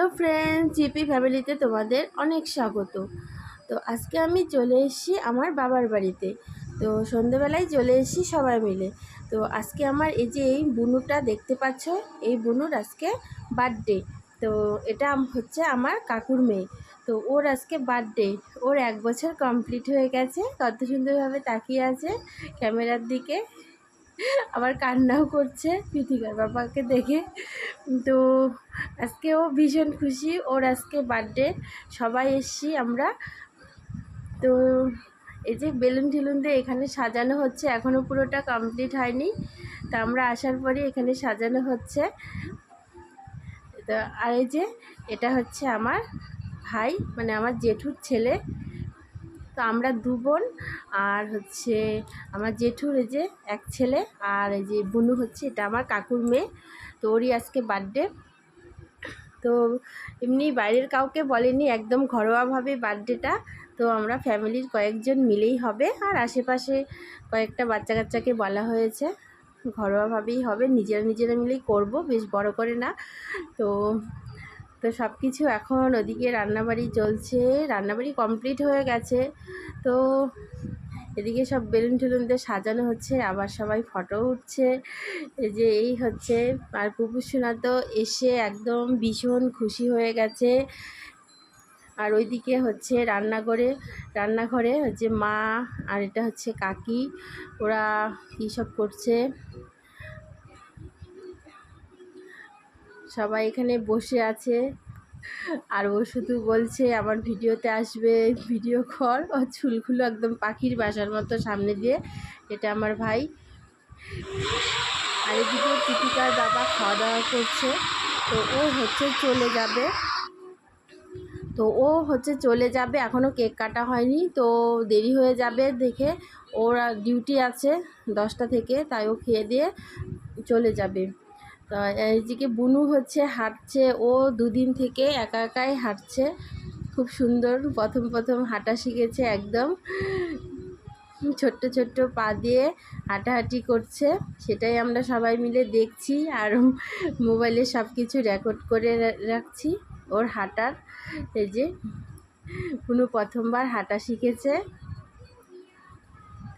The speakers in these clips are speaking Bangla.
হ্যালো ফ্রেন্ড জিপি ফ্যামিলিতে তোমাদের অনেক স্বাগত। তো আজকে আমি চলে এসেছি আমার বাবার বাড়িতে। তো সন্ধেবেলায় চলে এসেছি সবাই মিলে। তো আজকে আমার এই যে এই বুনুটা দেখতে পাচ্ছ, এই বুনুর আজকে বার্থডে। তো এটা হচ্ছে আমার কাকুর মেয়ে। তো ওর আজকে বার্থডে। ওর এক বছর কমপ্লিট হয়ে গেছে কত সুন্দরভাবে তাকিয়ে আছে ক্যামেরার দিকে। আবার কান্নাও করছে পৃথিকার বাবাকে দেখে। তো আজকে ও ভীষণ খুশি, ওর আজকে বার্থডে সবাই এসছি আমরা। তো এই যে বেলুন টেলুন দিয়ে এখানে সাজানো হচ্ছে এখনও পুরোটা কমপ্লিট হয়নি। তো আমরা আসার পরে এখানে সাজানো হচ্ছে। তো আর এই যে, এটা হচ্ছে আমার ভাই মানে আমার জেঠুর ছেলে। তো আমরা দু বোন, আর হচ্ছে আমার জেঠুর এই যে এক ছেলে, আর এই যে বুনু হচ্ছে, এটা আমার কাকুর মেয়ে, তো ওরই আজকে বার্থডে। তো এমনি বাইরের কাউকে বলেনি, একদম ঘরোয়াভাবে বার্থডেটা, তো আমরা ফ্যামিলির কয়েকজন মিলেই হবে, আর আশেপাশে কয়েকটা বাচ্চা কাচ্চাকে বলা হয়েছে, ঘরোয়াভাবেই হবে, নিজেরা নিজেরা মিলেই করব, বেশ বড় করে না। তো তো সব কিছু এখন ওদিকে রান্নাবাড়ি চলছে, রান্নাবাড়ি কমপ্লিট হয়ে গেছে। তো এদিকে সব বেলুন টেলুন দিয়ে সাজানো হচ্ছে, আবার সবাই ফটো উঠছে। যে এই হচ্ছে, আর পুপুসোনা তো এসে একদম ভীষণ খুশি হয়ে গেছে। আর ওইদিকে হচ্ছে রান্নাঘরে রান্নাঘরে হচ্ছে মা আর এটা হচ্ছে কাকি, ওরা কী সব করছে? সবাই এখানে বসে আছে। আর ও শুধু বলছে, আমার ভিডিওতে আসবে, ভিডিও কর। ও চুলগুলো একদম পাখির বাসার মতো সামনে দিয়ে, এটা আমার ভাই। আর এদিকে কৃতিকার বাবা খাওয়া দাওয়া করছে। তো ও হচ্ছে চলে যাবে। তো ও হচ্ছে চলে যাবে এখনও কেক কাটা হয়নি। তো দেরি হয়ে যাবে দেখে ওর ডিউটি আছে দশটা থেকে, তাই ও খেয়ে দিয়ে চলে যাবে। তো এইদিকে বুনু হচ্ছে হাঁটছে। ও দুদিন থেকে একা একাই হাঁটছে। খুব সুন্দর। প্রথম প্রথম হাঁটা শিখেছে একদম। ছোট্ট ছোট্ট পা দিয়ে হাঁটাহাঁটি করছে। সেটাই আমরা সবাই মিলে দেখছি আর মোবাইলে সব কিছু রেকর্ড করে রাখছি ওর হাঁটার। এই যে কোনো প্রথমবার হাঁটা শিখেছে।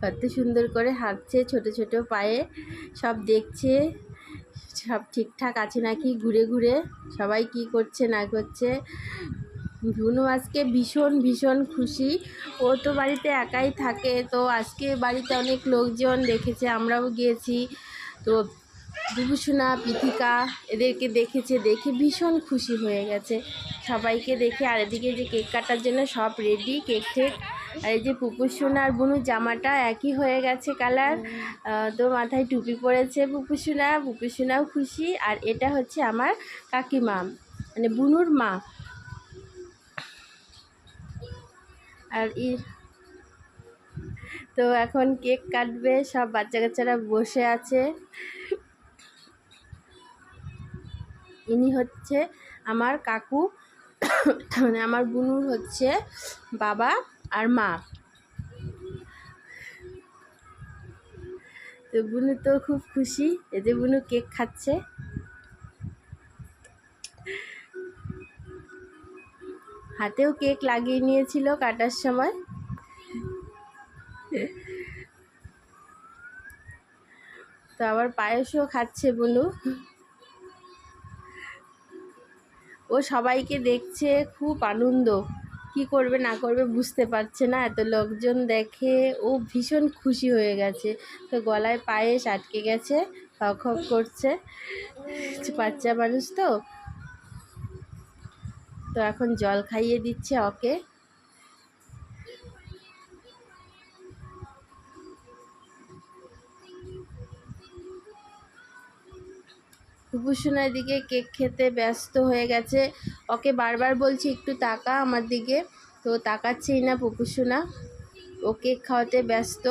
কত সুন্দর করে হাঁটছে ছোট ছোট পায়ে। সব দেখছে। সব ঠিকঠাক আছে নাকি? ঘুরে ঘুরে? সবাই কি করছে, না করছে? ধুনু আজকে ভীষণ ভীষণ খুশি। ও তো বাড়িতে একাই থাকে, তো আজকে বাড়িতে অনেক লোকজন দেখেছে, আমরাও গিয়েছি। তো বিভূষণা পৃথিকা এদেরকে দেখেছে, দেখে ভীষণ খুশি হয়ে গেছে। সবাইকে দেখে আর এদিকে যে কেক কাটার জন্য সব রেডি কেক আর এই যে পুপুসোনা আর বুনু জামাটা একই হয়ে গেছে কালার। তো মাথায় টুপি পরেছে পুপুসোনা পুপুসোনাও খুশি। আর এটা হচ্ছে আমার কাকিমা মানে বুনুর মা। আর ই তো এখন কেক কাটবে, সব বাচ্চা কাচ্চারা বসে আছে। ইনি হচ্ছে আমার কাকু মানে আমার বুনুর হচ্ছে বাবা। আর মা? তো বুনু তো খুব খুশি। যে বুনু কেক খাচ্ছে। হাতেও কেক লাগিয়ে নিয়েছিল কাটার সময়। তো আবার পায়েসও খাচ্ছে বুনু। ও সবাইকে দেখছে, খুব আনন্দ। কি করবে না করবে বুঝতে পারছে না। এত লোকজন দেখে ও ভীষণ খুশি হয়ে গেছে। তো গলায় পায়েস আটকে গেছে, খক করছে। বাচ্চা মানুষ তো। তো এখন জল খাইয়ে দিচ্ছে ওকে। কুপুসোনার দিকে কেক খেতে ব্যস্ত হয়ে গেছে। ওকে বারবার বলছি, একটু তাকা আমার দিকে। তো তাকাচ্ছেই না পুপুসোনা ও কেক খাওয়াতে ব্যস্ত।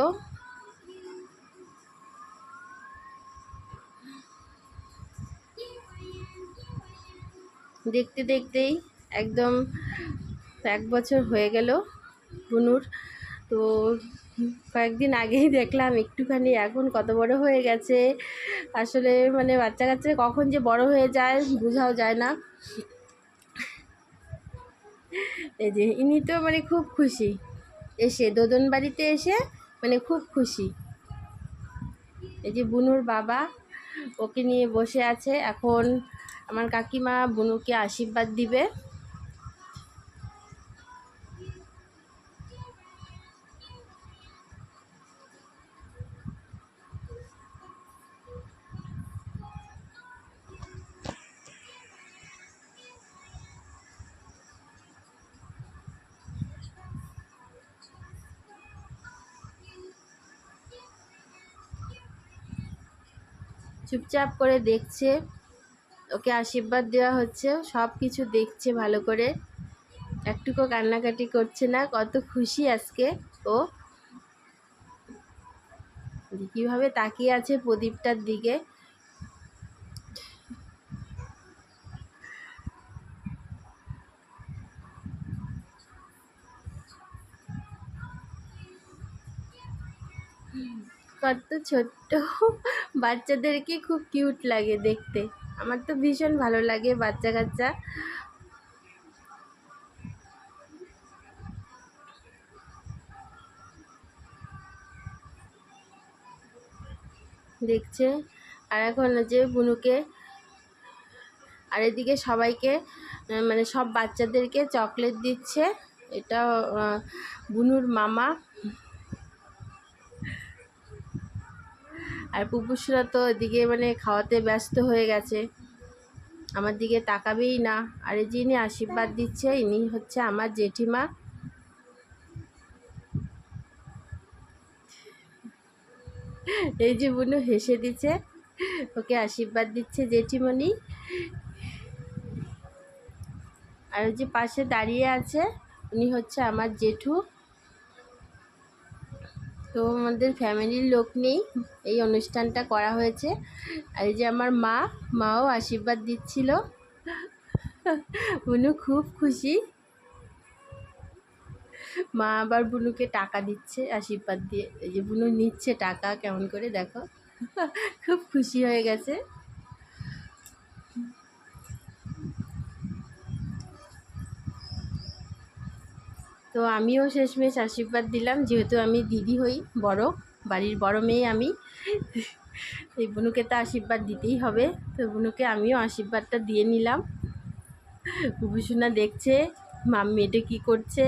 দেখতে দেখতেই একদম এক বছর হয়ে গেল। বুনুর তো কয়েকদিন আগেই দেখলাম একটুখানি এখন কত বড় হয়ে গেছে। আসলে মানে বাচ্চা কাচ্চা কখন যে বড় হয়ে যায় বোঝাও যায় না। এই যে ইনি তো মানে খুব খুশি। এসে দোদন বাড়িতে এসে মানে খুব খুশি। এই যে বুনুর বাবা, ওকে নিয়ে বসে আছে। এখন আমার কাকিমা বুনুকে আশীর্বাদ দিবে। চুপচাপ করে দেখছে। ওকে আশীর্বাদ দেওয়া হচ্ছে, সব কিছু দেখছে ভালো করে। একটুকু কান্নাকাটি করছে না, কত খুশি আজকে ও। কীভাবে তাকিয়ে আছে প্রদীপটার দিকে। কত ছোট্ট। বাচ্চাদেরকে খুব কিউট লাগে দেখতে। আমার তো ভীষণ ভালো লাগে বাচ্চা কাচ্চা দেখছে। আর এখন যে বুনুকে আর এদিকে সবাইকে মানে সব বাচ্চাদেরকে চকলেট দিচ্ছে। এটা বুনুর মামা। আর পুপুসরা তো এদিকে মানে খাওয়াতে ব্যস্ত হয়ে গেছে। আমার দিকে তাকাবেই না। আর এই যিনি আশীর্বাদ দিচ্ছে, ইনি হচ্ছে আমার জেঠিমা। এই যে বুনু হেসে দিচ্ছে, ওকে আশীর্বাদ দিচ্ছে জেঠিমণি। আর ওই যে পাশে দাঁড়িয়ে আছে, উনি হচ্ছে আমার জেঠু। তো আমাদের ফ্যামিলির লোক নেই, এই অনুষ্ঠানটা করা হয়েছে। আর এই যে আমার মা, মাও আশীর্বাদ দিচ্ছিল। বুনু খুব খুশি। মা আবার বুনুকে টাকা দিচ্ছে, আশীর্বাদ দিয়ে। এই যে বুনু নিচ্ছে টাকা, কেমন করে দেখো। খুব খুশি হয়ে গেছে। তো আমিও শেষমেশ আশীর্বাদ দিলাম, যেহেতু আমি দিদি হই, বড়, বাড়ির বড় মেয়ে আমি। এই বুনুকে তো আশীর্বাদ দিতেই হবে, তো বুনুকে আমিও আশীর্বাদটা দিয়ে নিলাম। বুবুসোনা দেখছে মাম্মি এটা কী করছে।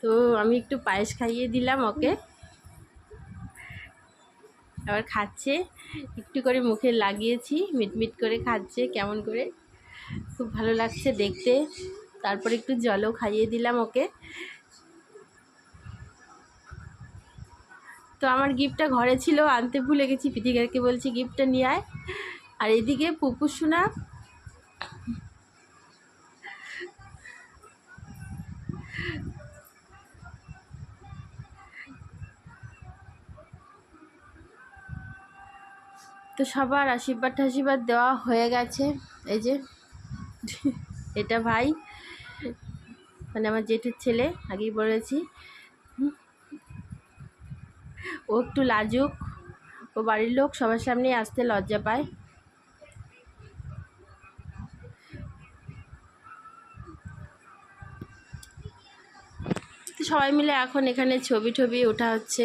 তো আমি একটু পায়েস খাইয়ে দিলাম ওকে। আবার খাচ্ছে, একটু করে মুখে লাগিয়েছি, মিটমিট করে খাচ্ছে, কেমন করে। খুব ভালো লাগছে দেখতে। তারপর একটু জলও খাইয়ে দিলাম ওকে। তো আমার গিফটটা ঘরে ছিল, আনতে ভুলে গেছি পিথিকারকে বলছি গিফটটা নিয়ে আয়। আর এদিকে পুপুর সোনা তো সবার আশীর্বাদ টাশীর্বাদ দেওয়া হয়ে গেছে। এই যে এটা ভাই। মানে আমার জেঠুর ছেলে, আগেই বলেছি। ও একটু লাজুক। ও বাড়ির লোক, সবার সামনে আসতে লজ্জা পায়। সবাই মিলে এখন এখানে ছবি টবি ওঠা হচ্ছে।